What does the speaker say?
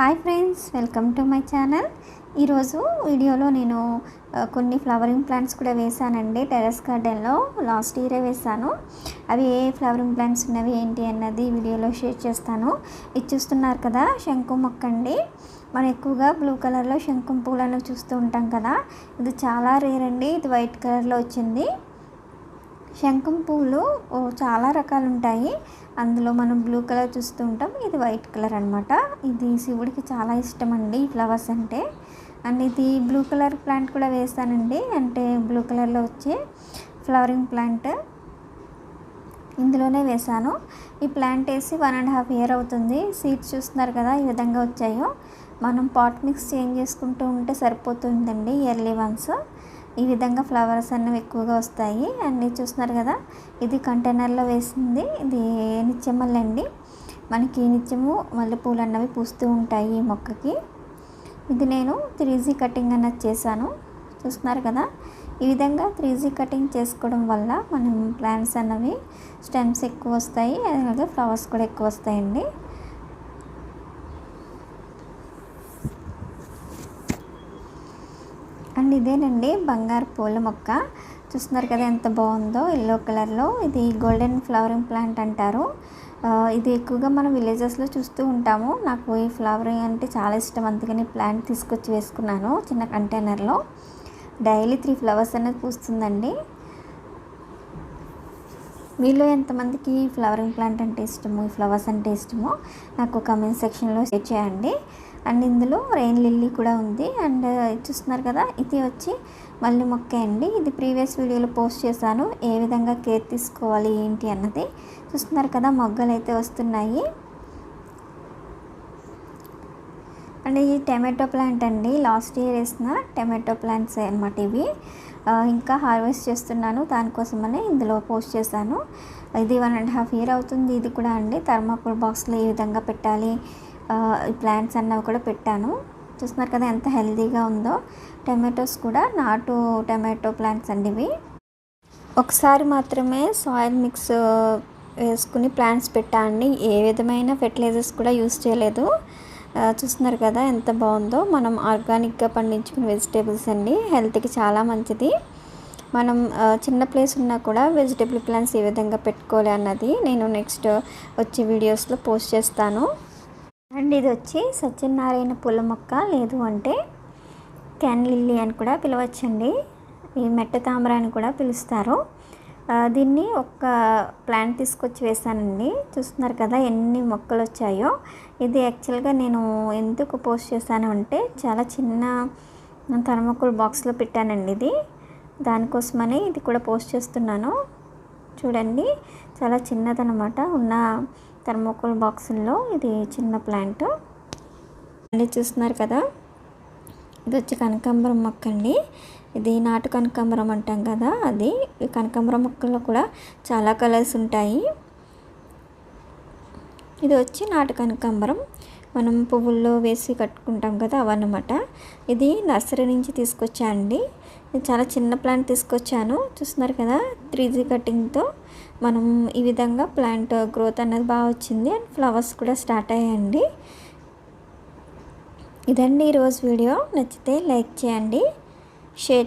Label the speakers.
Speaker 1: Hi friends welcome to my channel. ఈరోజు వీడియోలో నేను కొన్ని ఫ్లవరింగ్ ప్లాంట్స్ కూడా వేసానండి. టెరస్ గార్డెన్లో లాస్ట్ ఇయరే వేసాను. అవి ఏ ఫ్లవరింగ్ ప్లాంట్స్ ఉన్నవి ఏంటి అన్నది వీడియోలో షేర్ చేస్తాను. ఇది చూస్తున్నారు కదా శంకు మొక్క అండి. మనం ఎక్కువగా బ్లూ కలర్లో శంకుం పూలను చూస్తూ ఉంటాం కదా. ఇది చాలా రేర్ అండి. ఇది వైట్ కలర్లో వచ్చింది. శంఖం పూలు చాలా రకాలు ఉంటాయి అందులో మనం బ్లూ కలర్ చూస్తూ ఉంటాం. ఇది వైట్ కలర్ అనమాట ఇది శివుడికి చాలా ఇష్టం అండి ఫ్లవర్స్ అంటే. అండ్ ఇది బ్లూ కలర్ ప్లాంట్ కూడా వేస్తానండి. అంటే బ్లూ కలర్లో వచ్చే ఫ్లవరింగ్ ప్లాంట్. ఇందులోనే వేసాను ఈ ప్లాంట్ వేసి వన్ అండ్ హాఫ్ ఇయర్ అవుతుంది. సీడ్స్ చూస్తున్నారు కదా ఈ విధంగా వచ్చాయో. మనం పాట్ మిక్స్ చేంజ్ చేసుకుంటూ ఉంటే సరిపోతుందండి ఇయర్లీ వన్స్. ఈ విధంగా ఫ్లవర్స్ అన్నీ ఎక్కువగా వస్తాయి. అన్నీ చూస్తున్నారు కదా? ఇది కంటైనర్లో వేసింది. ఇది నిత్యమల్లండి మనకి నిత్యము మల్లెపూలు అన్నవి పూస్తూ ఉంటాయి ఈ మొక్కకి. ఇది నేను త్రీ జీ కటింగ్ అన్నది చేశాను. చూస్తున్నారు కదా? ఈ విధంగా త్రీ జీ కటింగ్ చేసుకోవడం వల్ల మనం ప్లాంట్స్ అన్నవి స్టెమ్స్ ఎక్కువ వస్తాయి. అదే ఫ్లవర్స్ కూడా ఎక్కువ వస్తాయండి. అండ్ ఇదేనండి బంగారు పూల మొక్క. చూస్తున్నారు కదా ఎంత బాగుందో ఎల్లో కలర్లో ఇది గోల్డెన్ ఫ్లవరింగ్ ప్లాంట్ అంటారు. ఇది ఎక్కువగా మనం విలేజెస్లో చూస్తూ ఉంటాము. నాకు ఈ ఫ్లవరింగ్ అంటే చాలా ఇష్టం. అందుకని ప్లాంట్ తీసుకొచ్చి వేసుకున్నాను చిన్న కంటైనర్లో డైలీ త్రీ ఫ్లవర్స్ అనేది పూస్తుందండి. మీలో ఎంతమందికి ఫ్లవరింగ్ ప్లాంట్ అంటే ఇష్టము? ఈ ఫ్లవర్స్ అంటే ఇష్టమో? నాకు కమెంట్ సెక్షన్లో షేర్ చేయండి. అండ్ ఇందులో రెయిన్ లిల్లీ కూడా ఉంది. అండ్ చూస్తున్నారు కదా ఇది వచ్చి మళ్ళీ మొక్క అండి. ఇది ప్రీవియస్ వీడియోలో పోస్ట్ చేశాను. ఏ విధంగా కేర్ తీసుకోవాలి ఏంటి అన్నది చూస్తున్నారు కదా మొగ్గలు అయితే వస్తున్నాయి. అండ్ ఈ టమాటో ప్లాంట్ అండి. లాస్ట్ ఇయర్ వేసిన టమాటో ప్లాంట్స్ అనమాట ఇవి. ఇంకా హార్వెస్ట్ చేస్తున్నాను. దానికోసమనే ఇందులో పోస్ట్ చేశాను. ఇది వన్ అండ్ హాఫ్ ఇయర్ అవుతుంది ఇది కూడా అండి. థర్మాకోల్ బాక్స్లో ఏ విధంగా పెట్టాలి ప్లాంట్స్ అన్నవి కూడా పెట్టాను. చూస్తున్నారు కదా ఎంత హెల్తీగా ఉందో. టమాటోస్ కూడా నాటు టమాటో ప్లాంట్స్ అండి ఇవి. ఒకసారి మాత్రమే సాయిల్ మిక్స్ వేసుకుని ప్లాంట్స్ పెట్టండి ఏ విధమైన ఫెర్టిలైజర్స్ కూడా యూస్ చేయలేదు. చూస్తున్నారు కదా ఎంత బాగుందో. మనం ఆర్గానిక్గా పండించుకున్న వెజిటేబుల్స్ అండి. హెల్త్కి చాలా మంచిది. మనం చిన్న ప్లేస్ ఉన్నా కూడా వెజిటేబుల్ ప్లాంట్స్ ఏ విధంగా పెట్టుకోవాలి అన్నది నేను నెక్స్ట్ వచ్చే వీడియోస్లో పోస్ట్ చేస్తాను. అండ్ ఇది వచ్చి సత్యనారాయణ పూల మొక్క లేదు అంటే క్యాన్ లిల్లీ అని కూడా పిలవచ్చండి. ఈ మెట్ట తామర అని కూడా పిలుస్తారు. దీన్ని ఒక ప్లాంట్ తీసుకొచ్చి వేసానండి. చూస్తున్నారు కదా ఎన్ని మొక్కలు వచ్చాయో ఇది యాక్చువల్గా నేను ఎందుకు పోస్ట్ చేశాను అంటే చాలా చిన్న థర్మకోల్ బాక్స్లో పెట్టానండి ఇది. దానికోసమని ఇది కూడా పోస్ట్ చేస్తున్నాను. చూడండి చాలా చిన్నదనమాట. ఉన్న థర్మోకోల్ బాక్సుల్లో ఇది చిన్న ప్లాంట్. మళ్ళీ చూస్తున్నారు కదా? ఇది వచ్చి కనకాంబరం మొక్క అండి. ఇది నాటు కనకాంబరం అంటాం కదా అది. కనకాంబరం మొక్కల్లో కూడా చాలా కలర్స్ ఉంటాయి. ఇది వచ్చి నాటు కనకాంబరం. మనం పువ్వుల్లో వేసి కట్టుకుంటాం కదా అవన్నమాట. ఇది నర్సరీ నుంచి తీసుకొచ్చా అండి. చాలా చిన్న ప్లాంట్ తీసుకొచ్చాను. చూస్తున్నారు కదా త్రీ జీ కటింగ్తో మనం ఈ విధంగా ప్లాంట్ గ్రోత్ అనేది బాగా వచ్చింది అండ్ ఫ్లవర్స్ కూడా స్టార్ట్ అయ్యాయండి. ఇదండి ఈరోజు వీడియో. నచ్చితే లైక్ చేయండి షేర్